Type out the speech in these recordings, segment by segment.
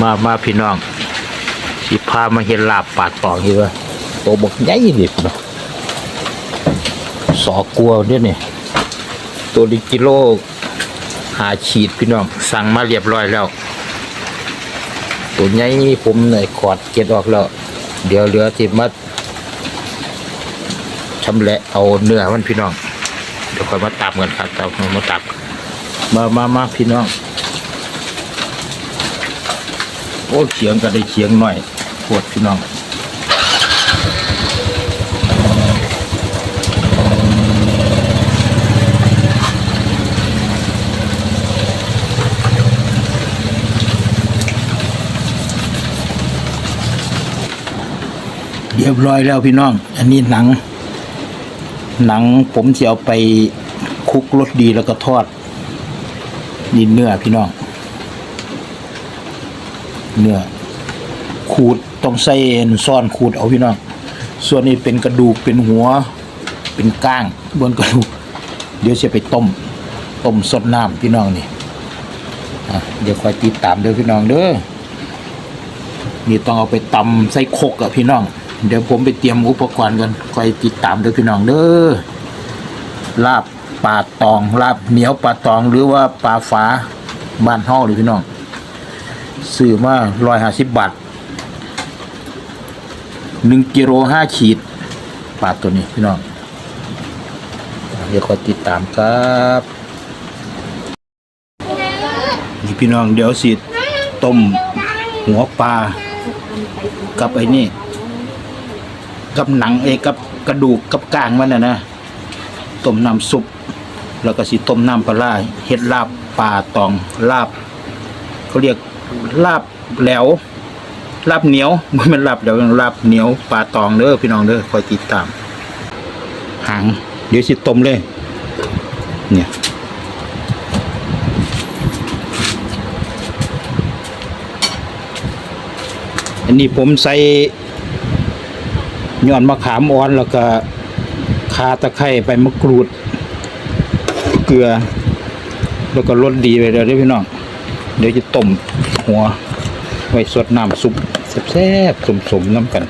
มามาพี่น้องสิพามาเห็นลาบปาดตองอยู่ว่าโตบกใหญ่ดิพี่น้องสอกลัวเนี่ยนี่ตัวดิกิโลหาฉีดพี่น้อง สั่งมาเรียบร้อยแล้ว ตัวใหญ่ผมเนี่ยขอดเก็ดออกแล้ว เดี๋ยวเหลือที่มาชำแหละเอาเนื้อมันพี่น้อง เดี๋ยวค่อยมาตับกันครับตับมาตับมามามาพี่น้อง โอ้เขียงก็ได้เขียงหน่อยปวดพี่น้องเรียบร้อยแล้วพี่น้อง อันนี้หนัง หนังผมจะเอาไปคลุกรสดีแล้วก็ทอดนี่เนื้อพี่น้อง เนื้อขูดต้องใส่เอ็นซ่อนขูดเอาพี่น้องส่วนนี้เป็นกระดูกเป็นหัว เป็นก้างบนกระดูก เดี๋ยวจะไปต้มต้มสดน้ำพี่น้องนี่เดี๋ยวคอยติดตามเด้อพี่น้องเด้อนี่ต้องเอาไปตำใส่คกอะพี่น้อง เดี๋ยวผมไปเตรียมอุปกรณ์กันคอยติดตามเด้อพี่น้องเด้อลาบปลาตองลาบเหนียวปลาตองหรือว่าปลาฟ้าบ้านเฮาเลยพี่น้อง ซื้อมาร้อยห้าสิบบาทหนึ่งกิโลห้าขีดปลาตัวนี้พี่น้องเดี๋ยวคอยติดตามครับนี่พี่น้องเดี๋ยวสิต้มหัวปลากับไอ้นี่ กับหนังเอกับกระดูกกับกลางมันนะนะต้มน้ำซุป แล้วก็สิต้มน้ำปลาร้าเฮ็ดลาบปลาตองลาบเขาเรียก ลาบแหลวลาบเหนียวมันเป็นลาบแหลวลาบเหนียวปลาตองเด้อพี่น้องเด้อคอยติดตาม หาง เดี๋ยวสิต้มเลย เนี่ยอันนี้ผมใส่ยอดมะขามอ่อนแล้วก็คาตะไคร้ใบมะกรูด เกลือ แล้วก็รสดีไปเลยด้อพี่น้อง เดี๋ยวจะต้ม หัว ไว้สดน้ำซุปแซ่บๆสมๆน้ำกัน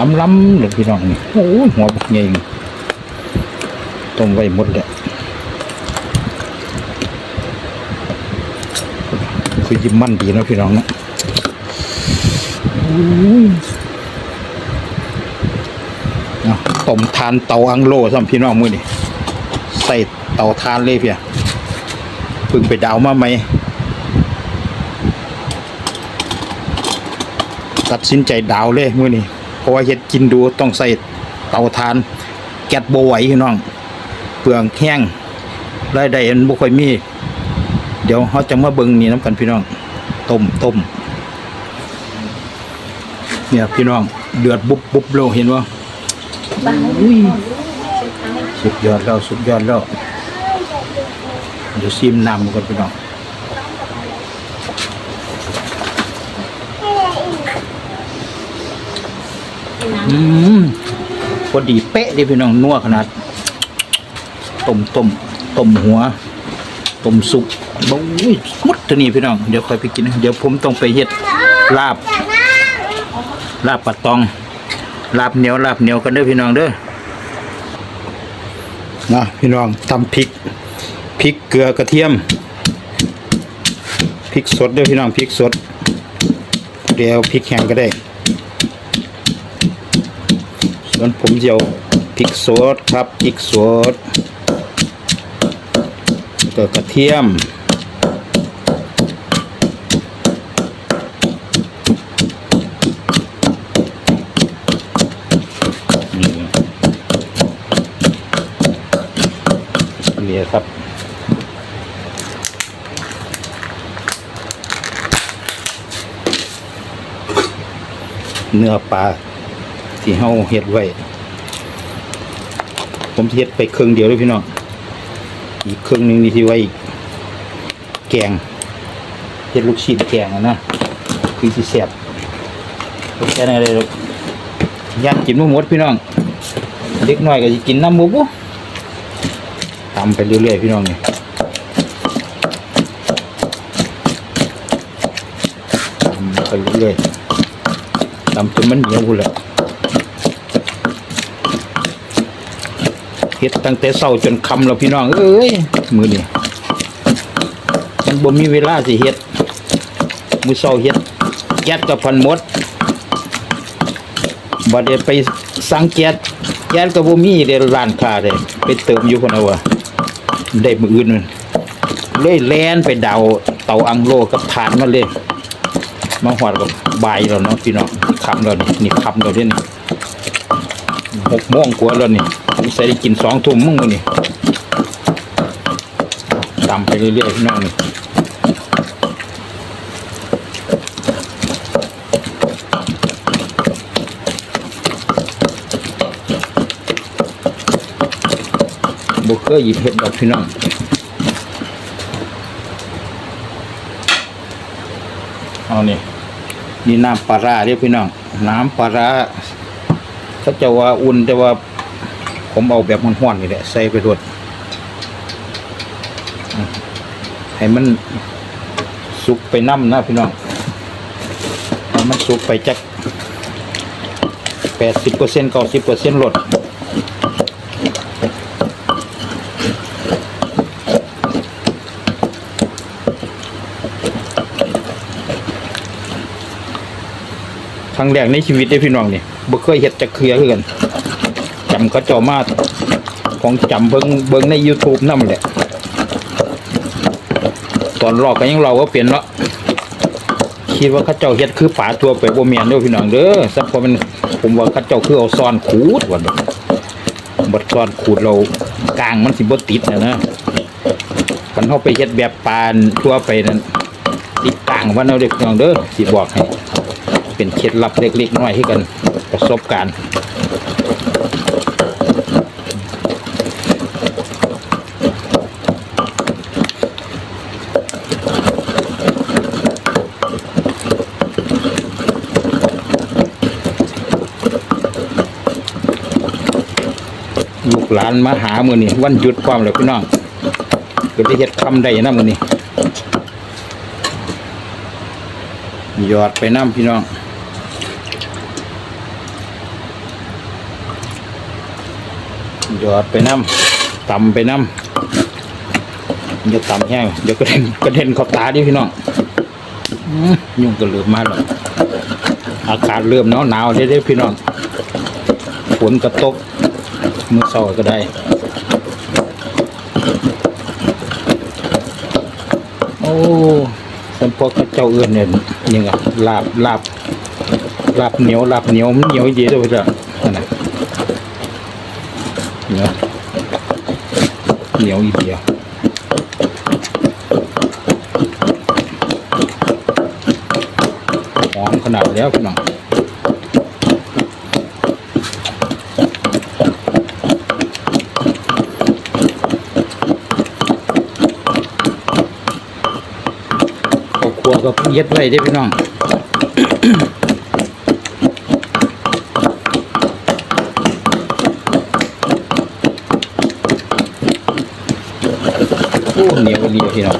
อำล้ำเลยพี่น้องนี่โอ้ยหัวบักใหญ่ต้มไว้หมดเลยคือยิ้มมั่นดีนะพี่น้องเนะเอาต้มทานเตาอังโลสำพี่น้องมือนี่ใส่เตาทานเลยเพียเพึ่งไปดาวมาไหม ตัดสินใจดาวเลยมือนี่เพราะว่าเฮ็ดกินดูต้องใส่เตาทาน แก๊สโบไหวพี่น้อง เปลืองแห้งรายได้มันบ่ค่อยมี เดี๋ยวเขาจะมาเบิ่งนี่น้ำกันพี่น้อง ต้มต้มเนี่ยพี่น้องเดือดบุบบุบโลเห็นว่าสุดยอดแล้วสุดยอดแล้วเดี๋ยวซิมน้ำกันพี่น้อง อืมพอดีเป๊ะดิพี่น้องนัวขนาดต้มต้มต้มหัวต้มสุกบ้ยหมดตัวนี้พี่น้องเดี๋ยวค่อยไปกินเดี๋ยวผมต้องไปเฮ็ดลาบ ลาบปัดตอง ลาบเหนียวลาบเหนียวกันเด้อพี่น้องเด้อนะพี่น้องทำพริกพริกเกลือกระเทียมพริกสดเด้อพี่น้องพริกสดเดี๋ยวพริกแห้งก็ได้ ส่วนผมจะเอาพริกสดครับพริกสดก็กระเทียมนี่ครับเนื้อปลา ที่เฮาเฮ็ดไว้ ผมเฮ็ดไปครึ่งเดียวเลยพี่น้องอีกครึ่งหนึงนี่ที่ไว้แกงเฮ็ดลูกชิ้นแกงนะคือสิแซ่บแค่นั้นเลยหรอกย่านกินบ่หมดพี่น้องเด็กน้อยก็สิกินน้ำหมูบ่ตำไปเรื่อยๆพี่น้องนี่ตไปเรื่อยๆตำจนมันเหนียวพูนแหละ เฮ็ดตั้งแต่เช้าจนคำแล้วพี่น้องเอ้ยมือนี่มันบ่มีเวลาสิเฮ็ดมือเช้าเฮ็ดแก๊สกับพันมดบัดเดี๋ยวไปสังแก๊สแก๊สก็บ่มีเด้ร้านค้าเด้ไปเติมอยู่พุ่นเอาว่ได้มืออื่นนั่นเลยแล่นไปดาวเตาอังโลกับฐานมาเลยมาหอดกับใบายแล้วเนาะพี่น้องคำแล้วนี่ยนี่คำแล้วเนี่หกโมงกว่าแล้วนี่ ผมใส่ได้กินสองทุ่มมึงนี่ตำไปเรื่อยๆพี่น้องนี่บุกเคยหยิบเห็ดดอกพี่น้องเอานี่นี่น้ำปลาร้าเรียกพี่น้อง น้ำปลาร้าเขาจะว่าอุ่นแต่ว่า ผมเอาแบบมันห้อนๆนี่แหละใส่ไปรวดให้มันสุกไปน้ำนะพี่น้องให้มันสุกไปจักแปดสิบเปอร์เซ็นต์เก้าสิบเปอร์เซ็นต์ลดครั้งแรกในชีวิตได้พี่น้องนี่บ่เคยเฮ็ดจักเคือคือกัน จำก็เจ้ามาของจำเบิงเบิงใน YouTube นำแหละ ตอนลอกก็ยังเราก็เปลี่ยนเนาะคิดว่าเขาเจ้าเฮ็ดคือฝาตัวไปบ่แม่นเด้อพี่น้องเด้อสักพอมันผมว่าเขาเจ้าคือเอาซ่อนขูดว่าเด้อบัดซ่อนขูดเรากลางมันสิบ่ติดนะนะคันเฮาไปเฮ็ดแบบปานทั่วไปนั่นติดกลางว่าเนาเด้อพี่น้องเด้อสิบอกให้เป็นเคล็ดลับเล็กๆน้อยให้กันประสบการณ์ หลานมาหามือนี่วันหยุดความเลยพี่น้องก็ได้เฮ็ดคำได้นะมือนี่หยอดไปน้ำพี่น้องหยอดไปน้ำตำไปน้ำอย่าตำแห้งเดี๋ยวกระเด็นกระเด็นขอบตาดิพี่น้องยุ่งก็เริ่มมาแล้วอากาศเริ่มหนาวหนาวๆเด้อพี่น้องฝนกระตก มือเศร้าก็ได้ โอ้สมพวกเจ้าเอื้อนเนี่ยยังไงลาบลาบลาบเหนียวลาบเหนียวมันเหนียวเยอะด้วยจ้ะนั่นน่ะเหนียวเหนียวอีเดียวหอมขนาดแล้วพี่น้องข้าวคั่ว ก็เย็ดไว้ได้พี่น้องโอ้เหนียวเหนียวพี่น้อง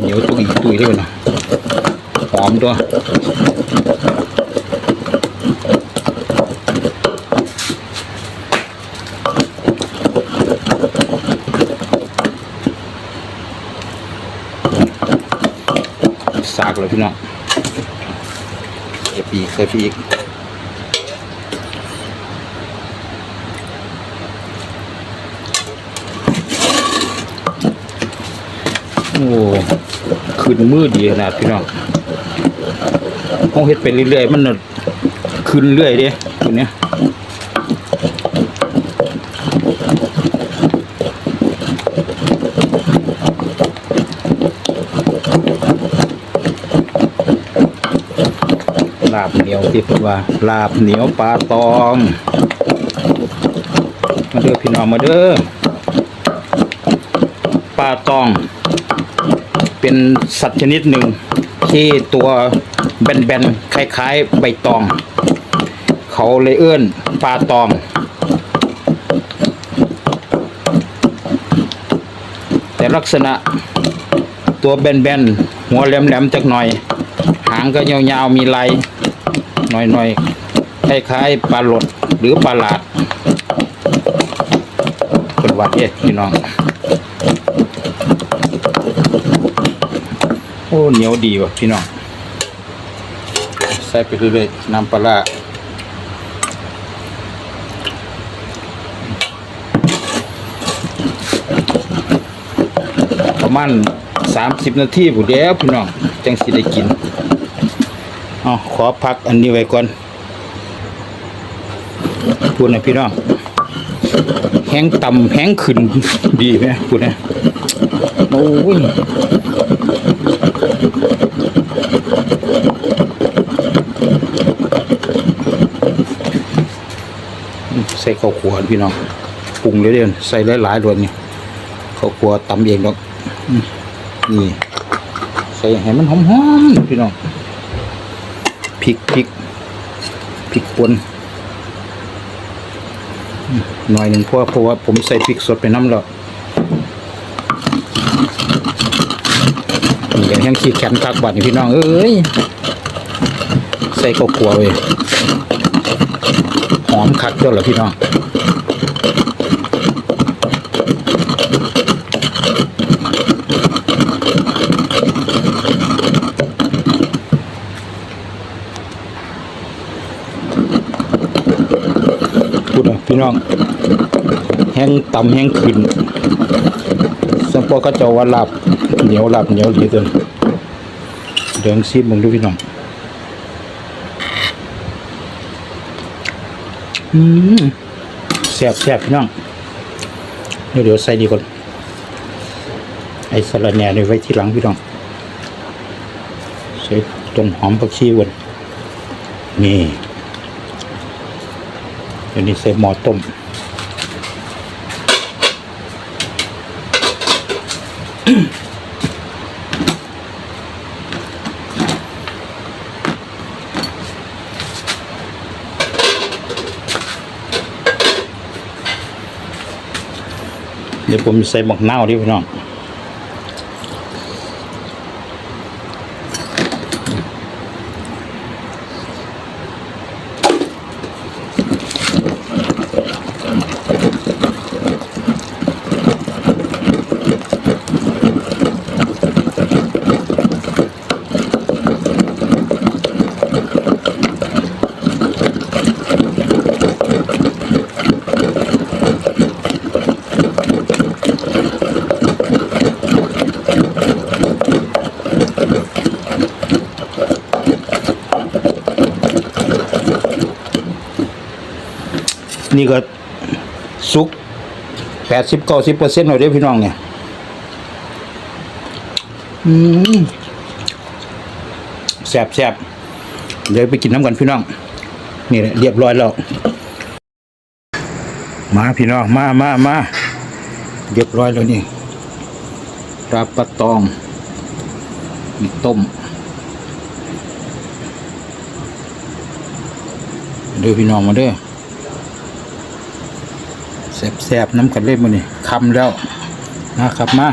เหนียวตุยตุยเลยนะหอมตัว เลยพี่น้องเก็บอีกใส่อีกโอ้ขึ้นมือดีขนาดพี่น้องห้องเฮ็ดไปเรื่อยๆมันขึ้นเรื่อยเด้ตัวเนี้ย เหนียวที่พูดว่าลาบเหนียวปลาตอง มาเด้อพี่น้องมาเด้อปลาตอง เป็นสัตว์ชนิดหนึ่ง ที่ตัวแบนๆคล้ายๆใบตอง เขาเลยเอื้อนปลาตองแต่ลักษณะตัวแบนๆ หัวแหลมๆจักหน่อย หางางก็ยาวๆ มีลาย หน่อยๆคล้ายๆปลาหลดหรือปลาหลาดเป็นวัดเด้พี่น้อง โอ้เหนียวดีว่ะพี่น้อง ใส่ไปเรื่อยๆน้ำปลาร้าประมาณสามสิบนาทีผู้เดียวพี่น้อง จังสิได้กิน เอาขอพักอันนี้ไว้ก่อนพูดนะพี่น้องแห้งต่ำแห้งขึ้นดีไหมพูดนะโอ้ยใส่ข้าวขัวพี่น้องปรุงเรื่อยๆใส่หลายๆรวนนี่ข้าวขัวตำเองดอกนี่ใส่ให้มันหอมๆพี่น้อง พริกพริกพริกป่นหน่อยหนึ่งเพราะว่าเพราะว่าผมใส่พริกสดไปน้ำแล้วนี่ก็ยังขี้แขนคักบัดนี่พี่น้อง เอ้ย ใส่ข้าวขัวเว้ยหอมคักเจ้าเหรอพี่น้อง พี่น้อง แห้งต่ำแห้งขึ้นสมปอก็จะว่าหลับเหนียวหลับเหนียวดีเกินเดินซีบมึงดูพี่น้องอืมแซ่บแซ่บพี่น้องเดี๋ยวเดี๋ยวใส่ดีก่อนไอ้สลัดแหน่นี่ไว้ที่หลังพี่น้องใส่ต้นหอมผักชีก่อนนี่ เดี๋ยวนี้ใส่หม้อต้มเดี๋ยวผมใส่หมักนาดิพี่น้อง นี่ก็สุกแปดสิบเก้าสิบเปอร์เซ็นต์หน่อยเด้อพี่น้องเนี่ยอืมแซ่บแซ่บเดี๋ยวไปกินน้ำกันพี่น้อง นี่แหละเรียบร้อยแล้วมาพี่น้องมามามาเรียบร้อยแล้วนี่ปลาปลาตองมีต้มเด้อพี่น้องมาเด้อ แสบๆน้ำกันเล่นมานี่คำแล้วนะครับมา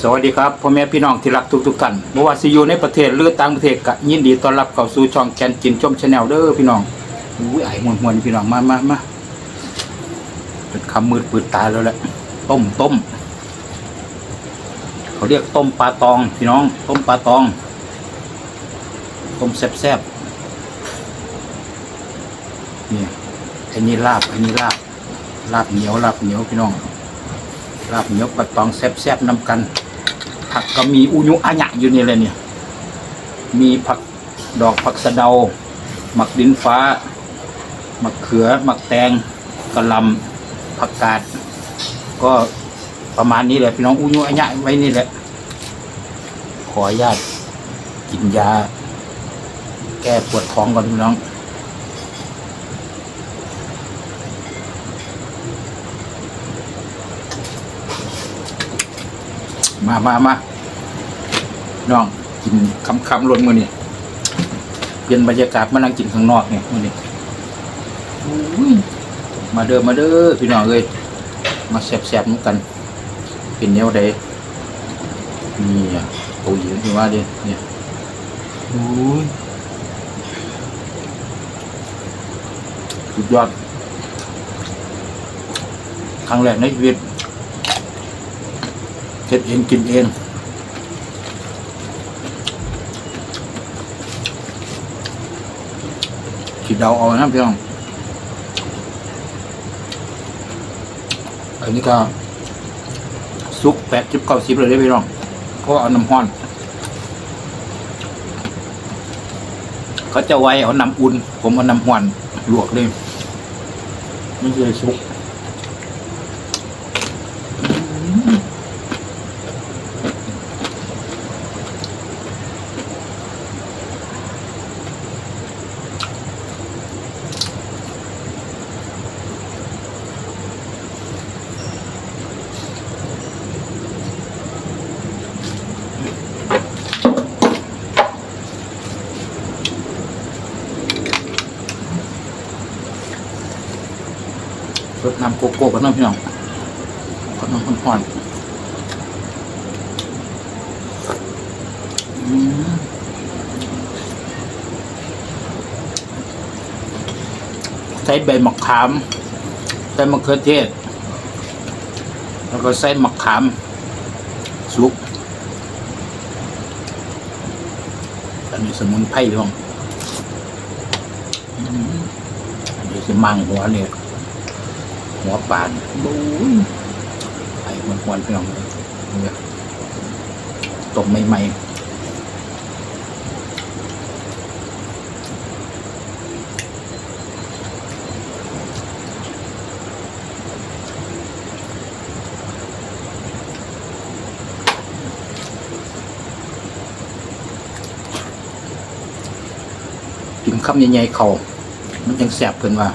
สวัสดีครับพ่อแม่พี่น้องที่รักทุกๆท่านไม่ว่าสิอยู่ในประเทศหรือต่างประเทศก็ยินดีต้อนรับเข้าสู่ช่องแกนกินชมชาแนลเด้อพี่น้องอุ้ยไอ้มวนมวนพี่น้องมามามาเป็นคำมืดปืดตาแล้วแหละต้มต้มเขาเรียกต้มปลาตองพี่น้อง ต้มปลาตอง ต้มแซ่บๆนี่ อันนี้ลาบอันนี้ลาบลาบเหนียวลาบเหนียวพี่น้องลาบเหนียวปลาตองแซ่บๆนำกัน ผักก็มีอุยุอาญะอยู่นี่เลยเนี่ย มีผักดอกผักสะเดา หมักดินฟ้า หมักเขือ หมักแตงกระลำผักกาด ก็ประมาณนี้แหละพี่น้องอุยุอาญะไว้นี่แหละ ขออนุญาตกินยา แก้ปวดท้องก่อนพี่น้อง มามามาน้องกินคำคำๆรวนมือนี่เปลี่ยนบรรยากาศมานั่งกินข้างนอกเนี่ยมือนี่อุ้ยมาเด้อมาเด้อพี่น้องเอ้ยมาแซ่บๆน้ำกัน เป็นแนวใดนี่อะตัวหญิงที่ว่าดิเนี่ยโอ้ยสุดยอดครั้งแรกในชีวิต ก็บเองกินเองคิดเดาเอานะพี่น้องอันนี้ก็ซุกแปดสิบเก้าสิบเลยได้พี่น้องเพราะว่าเอาน้ำห้อน เขาจะไว้เอาน้ำอุ่น ผมเอาน้ำห้อนลวกเลย ไม่เคยซุก น้ำโกโก้กันน้ำพี่น้องกับน้ำข้นๆอืมใส่ใบมะขามใส่มะเขือเทศ แล้วก็ใส่มะขามสุกอันนี้สมุนไพรพี่น้องอืมอันนี้สมังหัวเนี่ย หัวปานบู๊ไอ้มันควันพี่น้องเนี่ยตบใหม่ๆกินคำใหญ่ๆเขามันยังแสบเกินว่า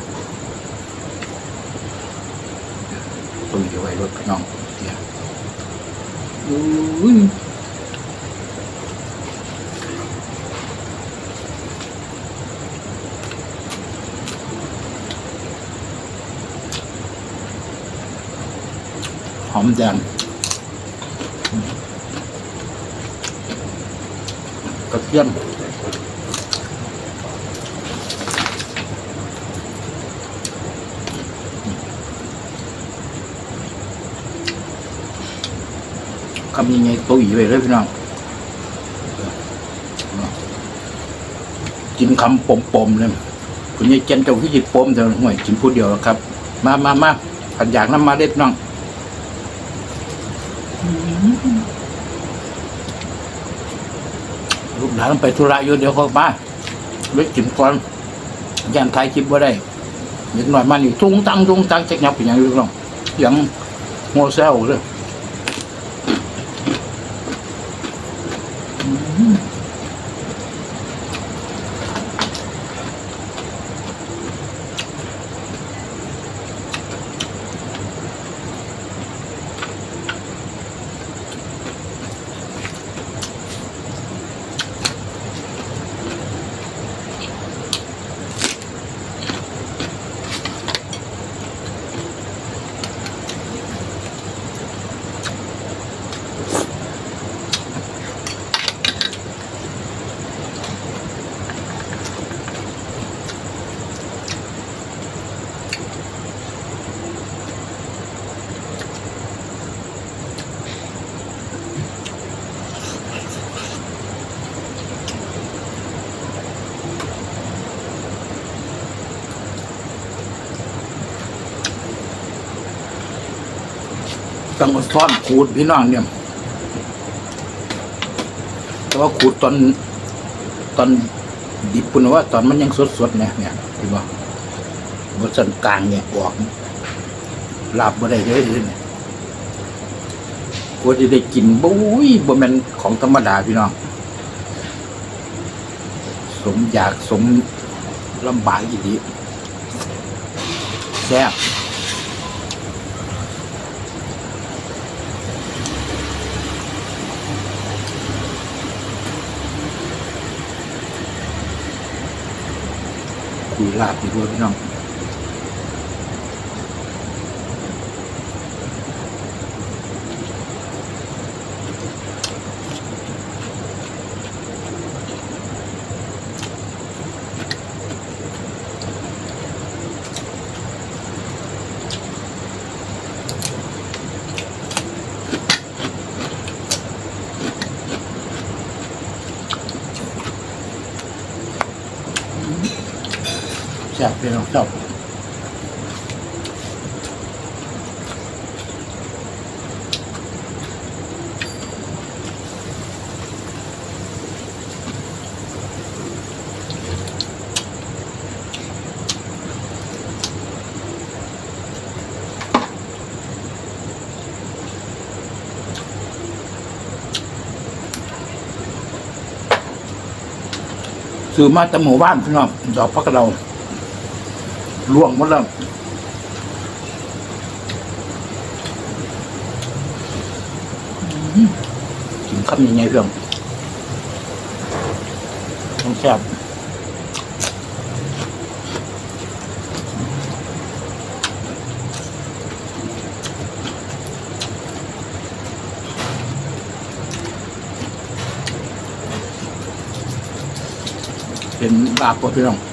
ตุยอยู่ไว้ รถพี่น้องเนี่ยอุ้ยหอมแดงกระเทียม คำยังไงตุยไว้เลยพี่น้องกินคำปมๆเลยคุณยายเจนเจ้าที่จิตปมแต่ห่วยกินพูดเดียวครับ มามามาขันอยากน้ำมาเด็ดน้องลูกหลานไปธุระอยู่เดี๋ยวเขามาเล็กกินก่อนยันไทยคลิปว่าได้เด็กหน่อยมานี่ตุ้งตังตุ้งตังจะยับเป็นอย่างนี้น้องยังโมเซลเลย ต้องมาซ่อนขูดพี่น้องเนี่ย แต่ว่าขูดตอนตอนดิบปุ่นว่า ตอนมันยังสดๆเนี่ยเนี่ยเห็นป่ะบนสันกลางเนี่ยออกลาบบ่ได้เลยเนี่ยกว่าจะได้กินบุ้ยบ่แม่นของธรรมดาพี่น้องสมอยากสมลำบากอีดีแซ่บ ลาบดีกว่าพี่น้อง ซ่บพี่น้องชอบซื้อมาแต่หมู่บ้านพี่น้องดอกพักเรา ล่วงหมดแล้วอื้อกินคำยังไงเพื่อนต้องแซ่บเป็นลาบกว่าพี่น้อง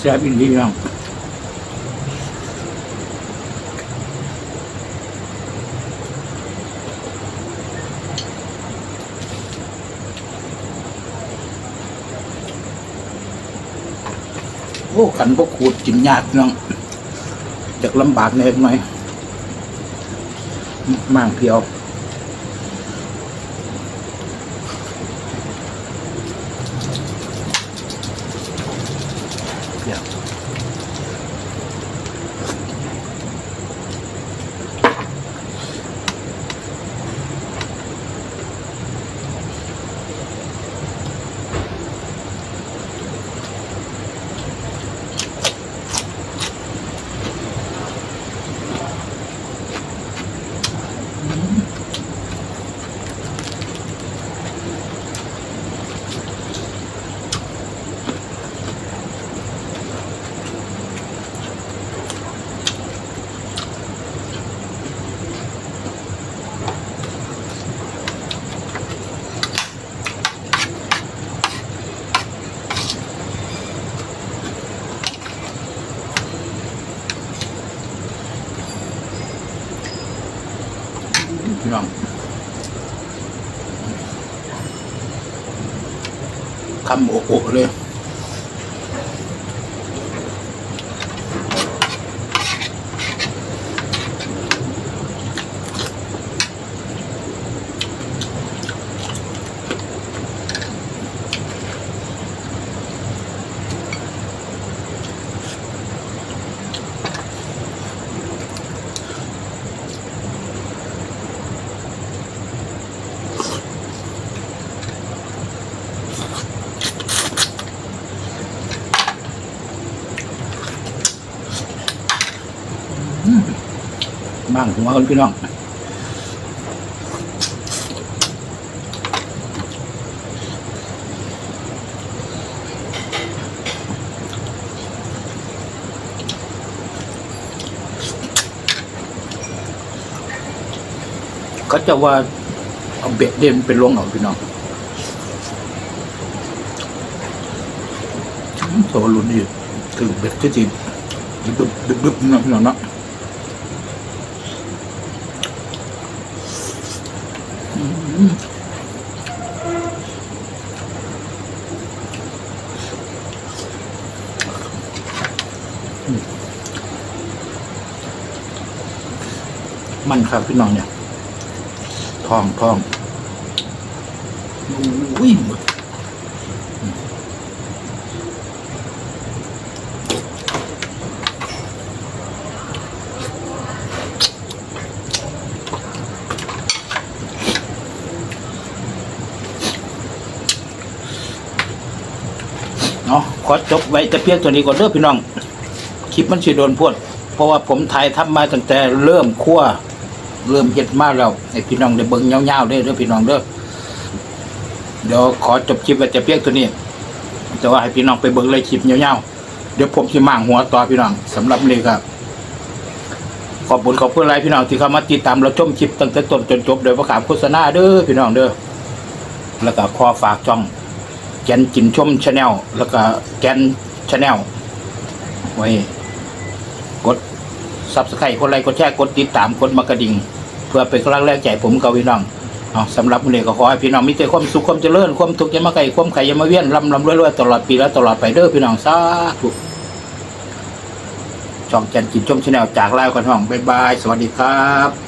แซ่บอีกทีน้องโอ้ขันพวกขูดกินยากเน้องจากลำบากเล็กหน่อยมั่างเพียว คำโหัวกันพี่น้องก็จะว่าเอาเบ็ดเด่นเป็นลงเอาพี่น้องอืมโซลุนนี่คือเบ็ดก็จริงดึบดึบดึบนะพี่น้องเนาะ มันครับพี่น้องเนี่ย ทองทองอุ้ยหมด ว้แต่เพียงตัวนี้ก่อนเด้อพี่น้อง คลิปมันสิโดนพวด เพราะว่าผมถ่ายทำมาตั้งแต่เริ่มคั่วเริ่มเฮ็ดมาแล้วให้พี่น้องได้เบิ่งยาๆเด้อเด้อพี่น้องเด้อเดี๋ยวขอจบคลิปไว้แต่เพียงตัวนี้ แต่ว่าให้พี่น้องไปเบิ่งเลยคลิปยาๆเดี๋ยวผมสิมางหัวต่อพี่น้องสำหรับนี้ครับขอบคุณขอบคุณหลายพี่น้องที่เข้ามาติดตามเราชมคลิปตั้งแต่ต้นจนจบโดยประกาศโฆษณาเด้อพี่น้องเด้อแล้วก็ขอฝากช่องแกนจินชมชาแนลแล้วก็แกน ชาแนลไว้กดซับสไครต์กดไลค์กดแชร์กดติดตามกดมากระดิ่ง เพื่อเป็นกำลังแรงใจผมกับพี่น้องเอาสำหรับวันนี้ก็ขอให้พี่น้องมีแต่ความสุขความเจริญความทุกข์ยามาไกลความไข่ยามาเวียนลำลำรวยๆตลอดปีและตลอดไปเด้อพี่น้องสาธุช่องแกนกินชมชาแนลจากลาวกันห้องบ๊ายบาย สวัสดีครับ